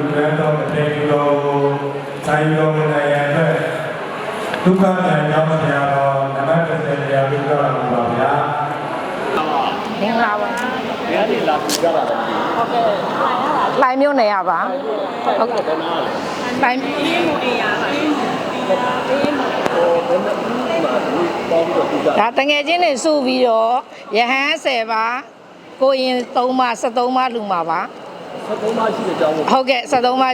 လူရန်တော်တဲ့ဒီတော်ကိုဆိုင်တော်နဲ့ရတဲ့ဒုက္ခနဲ့ကြောင်းဆရာတော်နမတ္တစေတရားပြုတော်မူပါဗျာမင်္ဂလာပါဘယ်ကနေလာပြကြတာလဲဟုတ်ကဲ့လိုင်းမျိုးနေရပါဟုတ်ကဲ့လိုင်းဟိုဘယ်နဲ့မှာဒီပေါင်းပြီးတော့ပြကြဒါတငယ်ချင်းတွေစုပြီးတော့ရဟန်း10ပါကိုရင်3ပါ73ပါလူမှာပါ 73မှရှိတဲ့အကြောင်းကိုဟုတ်ကဲ့73ပါ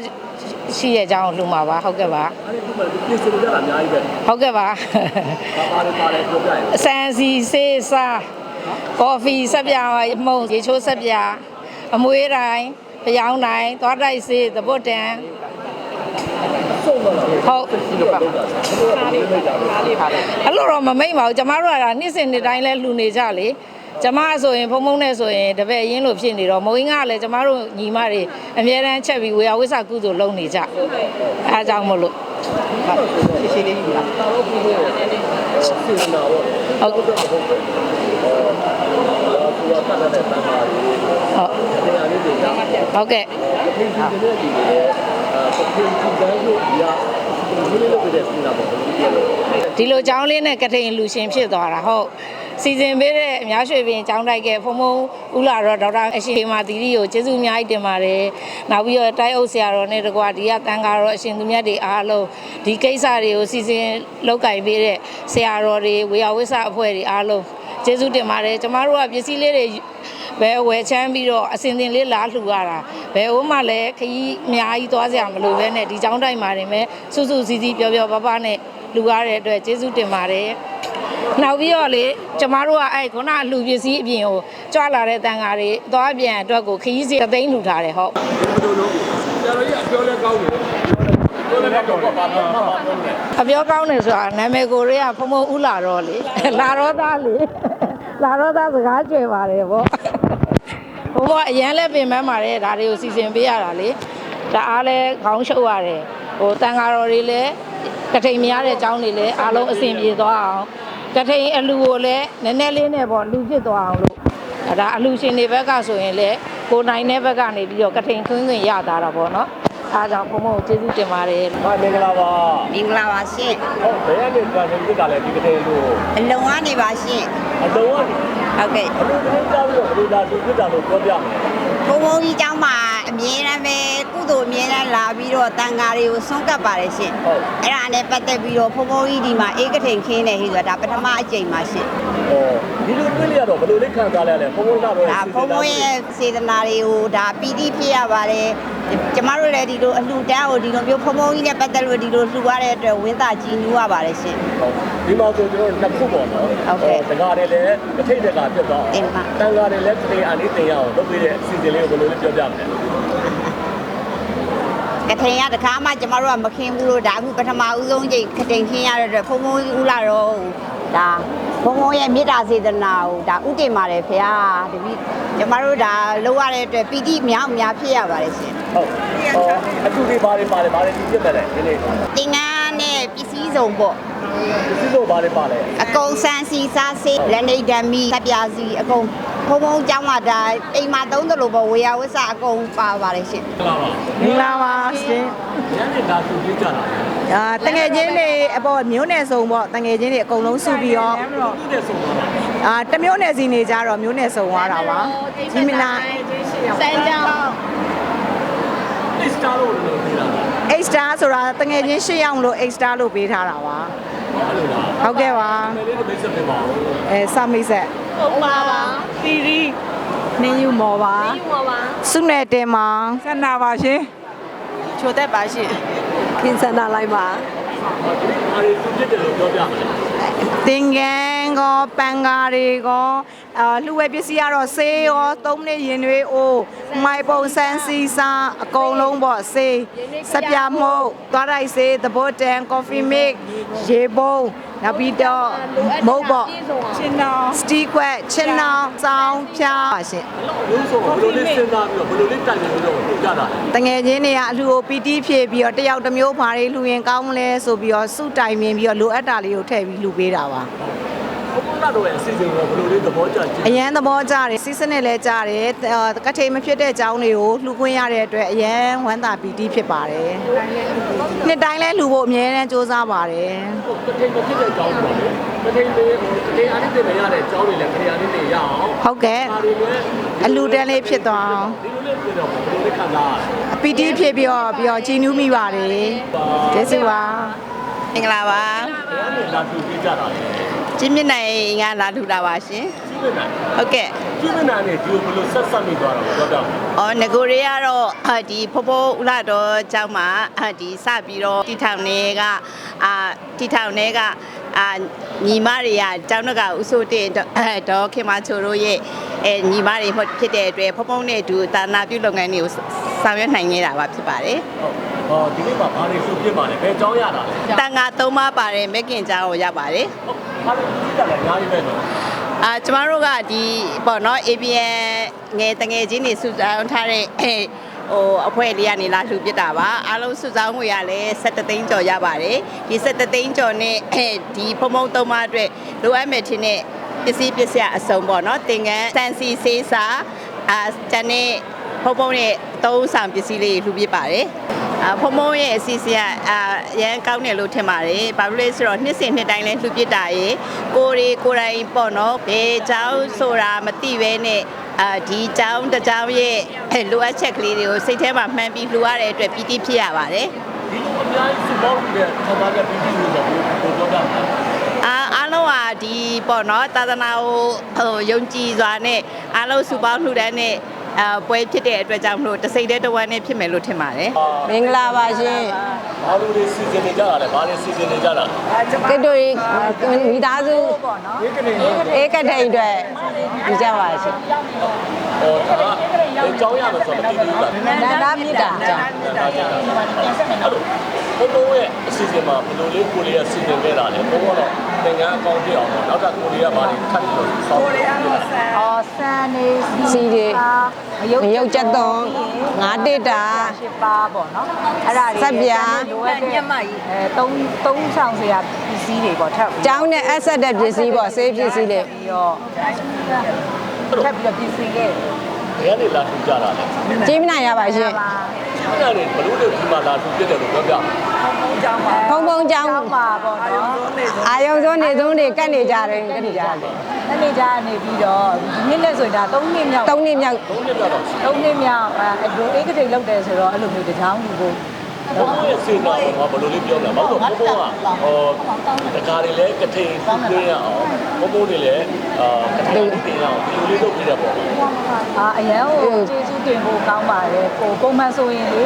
ရှိတဲ့အကြောင်းလူမှာပါဟုတ်ကဲ့ပါအဲ့ဒီကပြင်ဆင်ကြတာအများကြီးပဲဟုတ်ကဲ့ပါဘာပါတယ်ပါတယ်ပြောပြရင်ဆန်စီစေးစာကော်ဖီဆက်ပြာမှုန့်ရေချိုးဆက်ပြာအမွေးတိုင်းပြောင်းတိုင်းသွားတိုက်စေးသဘွတ်တန်ဆုံးတော့လားဟုတ်ရှိတော့တော့တာခါလေးမိတ်တာခါလေးပါတယ်အဲ့လိုတော့မမိတ်ပါဘူးကျမတို့ကဒါနေ့စဉ်နေ့တိုင်းလဲလှူနေကြလေ ကျမဆိုရင်ဖုံဖုံနဲ့ဆိုရင်တပည့်ရင်းလို့ဖြစ်နေတော့မဝင်းကလည်းကျမတို့ညီမတွေအများတန်းချက်ပြီးဝေယဝိဆကုသိုလ်လုပ်နေကြအဲအကြောင်းမလို့ရှင်းရှင်းလေးကြီးလားတာတော့ပြီးတော့စဉ်းစားတော့ဟုတ်ဟုတ်တော့ဟုတ်တယ်အော်သူကတတ်တဲ့တန်ပါလေးဟုတ်တရားလေးတွေကြားမှာပြင်ဟုတ်ကဲ့ဆင်နေတဲ့ဒီလေအဲပြင်ကြည့်တိုင်းလို့ဒီကဒီလိုလုပ်တဲ့စဉ်းစားပေါ့ဒီလိုဒီလိုကြောင်းလေးနဲ့ကထိန်လူရှင်ဖြစ်သွားတာဟုတ် စီစဉ်ပေးတဲ့အများရွှေပင်ကျောင်းတိုက်ကဖုံဖုံဦးလာတော့ဒေါက်တာအရှင်မာတီရီကိုကျေးဇူးအများကြီးတင်ပါတယ်နောက်ပြီးတော့တိုက်အုပ်ဆရာတော်နဲ့တကွာဒီကတန်ဃာတော်အရှင်သူမြတ်တွေအားလုံးဒီကိစ္စတွေကိုစီစဉ်လောက်ကင်ပေးတဲ့ဆရာတော်တွေဝေယဝိဆအဖွဲ့တွေအားလုံးကျေးဇူးတင်ပါတယ်ကျမတို့ကပစ္စည်းလေးတွေဘယ်ဝယ်ချမ်းပြီးတော့အစင်တင်လေးလာလှူရတာဘယ်ဟိုမှလည်းခကြီးအများကြီးသွားစရာမလိုပဲနဲ့ဒီကျောင်းတိုက်မှာနေမဲ့စုစုစည်းစည်းပြောပြောပပနဲ့လှူရတဲ့အတွက်ကျေးဇူးတင်ပါတယ် နောက်ပြီးတော့လေကျမတို့ကအဲ့ခုနအလှူပစ္စည်းအပြင်ကိုကြွလာတဲ့တန်ဃာတွေသွားပြန်အတွက်ကိုခကြီးစီသသိန်းလှူထားတယ်ဟုတ်ဒီလိုလိုဆရာတော်ကြီးအပြောလဲကောင်းတယ်ပြောလဲကောင်းတော့ပါပါပါပါပြောတယ်အပြောကောင်းတယ်ဆိုတာနာမည်ကိုတွေကဖုံဖုံဥလာတော့လေလာတော့သားလေလာတော့သားစကားကြွယ်ပါတယ်ဗောဘုံဘအရန်လဲပင်ပန်းပါတယ်ဒါတွေကိုစီစဉ်ပေးရတာလေဒါအားလဲခေါင်းရှုပ်ရတယ်ဟိုတန်ဃာတော်တွေလည်းကထိန်မရတဲ့အကြောင်းတွေလည်းအားလုံးအဆင်ပြေသွားအောင် ကထိန်အလူကိုလည်းနည်းနည်းလေးနဲ့ပေါ့လူဖြစ်သွားအောင်လို့အဲ့ဒါအလူရှင်တွေဘက်ကဆိုရင်လည်းကိုနိုင်တဲ့ဘက်ကနေပြီးတော့ကထိန်ခွင်းခွင်းရတာတာပေါ့နော်အားကြောင့်ဘုံဘုံကိုကျေးဇူးတင်ပါတယ် ဟာမင်္ဂလာပါ မင်္ဂလာပါရှင် ဟုတ်ဘယ်ကနေပြန်နေကြတာလဲဒီကတဲ့လို့ အလုံကနေပါရှင် အလုံးဝ ဟုတ်ကဲ့ အလုံးတင်းကြောက်ပြီးတော့ဘယ်လာသူပြတာလို့ပြောပြမယ် ဘုံဘုံကြီးเจ้าမှာအမြဲတမ်းပဲကုသို လ်အမြဲတမ်းလာပြီးတော့တန်ဃာတွေကိုဆုံးကပ်ပါတယ်ရှင်ဟုတ်အဲ့ဒါနဲ့ပတ်သက်ပြီးတော့ဘုံဘုံကြီးဒီမှာအေးကထိန်ခင်းနေဟိဆိုတာဒါပထမအကြိမ်ပါရှင်ဟောဒီလိုတွေ့ရတော့ဘယ်လိုလေးခံစားရလဲဘုံဘုံကတော့ဒါဘုံဘုံရဲ့စေတနာတွေကိုဒါပီတိဖြစ်ရပါတယ်ကျမတို့လည်းဒီလိုအလှူတန်းကိုဒီလိုမျိုးဘုံဘုံကြီးနဲ့ပတ်သက်လို့ဒီလိုလှူရတဲ့အတွက်ဝင်းသာကြည်နူးရပါတယ်ရှင်ဟုတ်ဒီမှာဆိုကျွန်တော်နှစ်ခုပေါ့နော်ဟုတ်ကဲ့တကားတယ်လည်းတစ်ထိတ်တကာပြတ်သွားတင်ပါတန်ကားတယ်လည်းတစ်အာနေတင်ရအောင်လုပ်ပေးတဲ့အစီအစဉ်လေးကိုဘယ်လိုလေးပြောပြမလဲ ကထိန်ကတခါမှကျမတို့ကမခင်းဘူးလို့ဒါအခုပထမဦးဆုံးချိန်ကထိန်ခင်းရတဲ့အတွက်ဘုံဘုံကြီးဦးလာတော့ဒါဘုံဘုံရဲ့မေတ္တာစေတနာကိုဒါဥတည်ပါတယ်ဖေဟာတပည့်ကျမတို့ဒါလုပ်ရတဲ့အတွက်ပီတိမြောက်များဖြစ်ရပါတယ်ရှင်ဟုတ်ဟောအထူးလေးပါတယ်ပါတယ်ပါတယ်ဒီပြတ်တယ်ဒီနေ့သင်္ကန်းနဲ့ပစ္စည်းစုံပေါ့ဒီစီလို့ပါတယ်ပါလေအကုန်ဆန်းစီစားစေးလက်နေဓမီတပ်ပြာစီအကုန် ဘုံဘုံကျောင်းမှာဒါအိမ်မှာသုံးတယ်လို့ပေါ့ဝေယဝစ္စအကုန်ပါပါတယ်ရှင်ဟုတ်လားမင်္ဂလာပါရှင်ညနေသားသူပြကြတာအာတငယ်ချင်းတွေအပေါ်မျိုးနယ်စုံပေါ့တငယ်ချင်းတွေအကုန်လုံးစုပြီးတော့မျိုးနယ်စုံပါအာတမျိုးနယ်စီနေကြတော့မျိုးနယ်စုံသွားတာပါဂျီမီနာစမ်းကြောင်း A star လို့လို့ပြောတာ A star ဆိုတာတငယ်ချင်း၈ယောက်လို့ A star လို့ပေးထားတာပါဟုတ်ကဲ့ပါအဲစမိတ်ဆက်ဟုတ်ပါပါ တီရီနင်းယူမော်ပါယူပါပါစုနယ်တင်မောင်ဆန္ဒပါရှင်ချိုသက်ပါရှင်ခင်ဆန္ဒလိုက်ပါဒီအားရသူပြတယ်လို့ပြောပြမယ်တင်ငန်း ကောပန်ကားတွေကောအာလှူဝဲပစ္စည်းကတော့ဆေးရောသုံးနှစ်ရင်တွေအိုးမိုင်ပုံဆန်းစီစာအကုန်လုံးပေါ့ဆေးစပြမှုတ်သွားလိုက်ဆေးသဘောတန်ကော်ဖီမစ်ရေပုံးနောက်ပြီးတော့မုတ်ပေါ့ရှင်တော်စတီကွက်ချင်းနောင်စောင်းဖြားပါရှင်လို့ဆိုဘယ်လိုလေးစဉ်းစားပြီးတော့ဘယ်လိုလေးတိုင်နေပြီးတော့ပြကြတာလဲတငယ်ချင်းတွေကအလှူကိုပီတိဖြည့်ပြီးတော့တယောက်တစ်မျိုးဘာတွေလှူရင်ကောင်းမလဲဆိုပြီးတော့စုတိုင်မြင်ပြီးတော့လိုအပ်တာလေးကိုထည့်ပြီးလှူပေးတာပါ ဟဘုရားတော်ရဲ့အစီအစဉ်ကိုဘယ်လိုလေးသဘောကျကြည့်အရန်သဘောကျတယ်စီးစနစ်လည်းကျတယ်အော်ကထိန်မဖြစ်တဲ့အကြောင်းတွေကိုလှူခွင့်ရတဲ့အတွက်အရန်ဝမ်းသာပီတိဖြစ်ပါတယ်နှစ်တိုင်းလဲလှူဖို့အမြဲတမ်းစူးစမ်းပါတယ်ကထိန်မဖြစ်တဲ့အကြောင်းပေါ့လေကထိန်လေးကထိန်အားနဲ့တင်ရတဲ့အကြောင်းတွေလည်းခရီးအားနဲ့တင်ရအောင်ဟုတ်ကဲ့ဒါတွေလည်းအလှူတန်းလေးဖြစ်သွားအောင်ဒီလိုလေးပြင်တော့ဘယ်လိုလေးခံစားရလဲပီတိဖြစ်ပြီးတော့ပြီးတော့ကြည်နူးမိပါတယ်ကျေးဇူးပါမင်္ဂလာပါဘယ်ကနေလာထူပေးကြတာလဲ ကျင်းမြင့်နိုင်ကလာထူတာပါရှင်ကြီးမနိုင်ဟုတ်ကဲ့ကြီးမနိုင်နဲ့ဒီကိုဘယ်လိုဆက်ဆက်မိသွားတာလဲပြောပြမယ်အော်ငကိုရေကတော့အာဒီဖိုးဖိုးဦးလာတော်ကျောင်းမှာအာဒီစပြီးတော့တီထောင်နေကအာတီထောင်နေကအာညီမတွေကကျောင်းတကဥဆိုတင်တော့အဲဒေါ်ခင်မချိုတို့ရဲ့အဲညီမတွေဖြစ်တဲ့အတွက်ဖုံဖုံနဲ့အတူတာနာပြုလုပ်ငန်းတွေကိုဆောင်ရွက်နိုင်နေတာပါဖြစ်ပါတယ်ဟုတ်ဟောဒီနေ့မှာဘာတွေဆိုပြပါလဲဘယ်အကြောင်းရတာလဲတန်ငါသုံးပါးပါတယ်မက်ကင်ကျောင်းကိုရပါတယ်ဟုတ် ဘာလို့ကြည့်ကြလဲအများကြီးပဲနော်အာကျမတို့ကဒီပေါ့နော် ABN ငယ်တငယ်ချင်းတွေစုဆောင်းထားတဲ့အဲဟိုအဖွဲ့လေးကနေလာလှူပြစ်တာပါအားလုံးစုဆောင်းငွေရလဲ17သိန်းကျော်ရပါတယ်ဒီ17သိန်းကျော်နဲ့အဲဒီဖုံဖုံသုံးပါအတွက်လိုအပ်မယ်ထင်တဲ့ပစ္စည်းပစ္စယအစုံပေါ့နော်သင်္ကန်းစန်စီဆေးစာအာတန်နဲ့ဖုံဖုံရဲ့သုံးဆောင်ပစ္စည်းလေးလှူပြစ်ပါတယ်အာ ဖုံဖုံရဲ့အစီအစဉ်ကအာရန်ကောင်းတယ်လို့ထင်ပါတယ်။ဘာလို့လဲဆိုတော့နှစ်စဉ်နှစ်တိုင်းလဲလှူပစ်တာရေကိုရီကိုယ်တိုင်ပေါ့နော်ဘယ်เจ้าဆိုတာမသိပဲနဲ့အာဒီเจ้าတစ်เจ้าရဲ့လိုအပ်ချက်ကလေးတွေကိုစိတ်ထဲမှာမှန်းပြီးလှူရတဲ့အတွက်ပီတိဖြစ်ရပါတယ် ဒီလိုအများကြီးစပေါင်းပြီးတဲ့ခံစားချက်ပြီးပြီးလို့ဆိုတော့ပြောပြမယ် ။အာအားလုံးဟာဒီပေါ့နော်သာသနာကိုဟိုယုံကြည်စွာနဲ့အားလုံးစုပေါင်းလှူဒန်းတဲ့ အာပွဲဖြစ်တဲ့အတွက်ကြောင့်မလို့တစ်စိတ်တည်းတစ်ဝမ်းနဲ့ဖြစ်မယ်လို့ထင်ပါတယ်။မင်္ဂလာပါရှင်ဘာလို့လဲစီစဉ်နေကြတာလဲဘာလဲစီစဉ်နေကြတာကစ်တို့မိသားစုဧကထိန်အတွက်ဒီကြပါရှင်ဟောဒါကအကြောင်းရမယ်ဆိုတော့မသိဘူးလားနန္ဒမြစ်တာအကြောင်းအဲ့လို ဘုံဘုံရဲ့အစီအစဉ်မှာဘယ်လိုလေးကိုလေးကစီစဉ်ခဲ့တာလဲဘုံကတော့သင်္ကန်းအကောင့်ပြအောင်ပေါ့နောက်ကကိုလေးကဘာတွေထပ်ပြီးတော့ဆောင်းကိုလေးကတော့အော်ဆန်နေစီတွေမရုပ်ချက်သွန်ငါတစ်တာရှစ်ပါပေါ့နော်အဲ့ဒါတွေစက်ပြာလိုအပ်တဲ့ညမကြီးအဲသုံးသုံးဆောင်စရာပစ္စည်းတွေပေါ့ထပ်ပြီးကျောင်းနဲ့အဆက်တဲ့ပစ္စည်းပေါ့ဆေးပစ္စည်းတွေပြီးတော့ထပ်ပြီးတော့ပြင်ဆင်ခဲ့ ဘယ်ကနေလာထူကြတာလဲကြည့်မနိုင်ရပါရှင်ပါဒီကနေဘလို့လဲဒီမှာလာထူပြတယ်လို့ပြောပြမယ်ကျောင်းပါဖုံဖုံကျောင်းကျောင်းပါပေါ့နော်အာယုံစုံနေစုံတွေကတ်နေကြတယ်ကတ်နေကြတယ်အဲ့ဒီကြားနေပြီးတော့ဒီနေ့နဲ့ဆိုရင်ဒါ3နှစ်မြောက်သုံးနှစ်မြောက်သုံးနှစ်ပြတော့ရှိ3နှစ်မြောက်အဲဒိုအေးကတိတ်လောက်တယ်ဆိုတော့အဲ့လိုမျိုးတကြောင်လူကို ဘုံဘုံရဲ့စေနာကတော့ဘယ်လိုလေးပြောမလဲဘာလို့ဘုံဘုံကဟောတကားတွေလည်းကထိန်ပြင်းရအောင်ဘုံဘုံတွေလည်းအာကထိန်တင်ရအောင်ဒီလိုလေးလုပ်ပြရပေါ့အာအရန်ကိုကျေးဇူးတင်ဖို့ကောင်းပါတယ်ကိုပုံမှန်ဆိုရင်လေ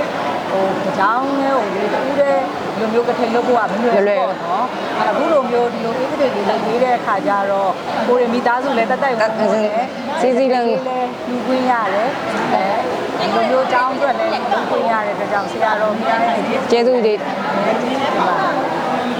ဟိုတကြောင်နဲ့ဟိုလေတူတဲ့ဒီလိုမျိုးကထိန်လုပ်ဖို့ကမလွယ်ဘူးပေါ့နော်အခုလိုမျိုးဒီလိုအေးကတိတ်တွေလုပ်ပေးတဲ့အခါကျတော့ကိုရမိသားစုလည်းတက်တက်ဝင်ဝင်တယ်စီစီလုံးလည်းလူခွင့်ရတယ်အဲ ဒီလိုမျိုးအကြောင်းအတွက်လည်းလူခွင့်ရတဲ့အတွက်ကြောင့်ဆရာတော်များရဲ့ကျေးဇူးတွေဒီမှာ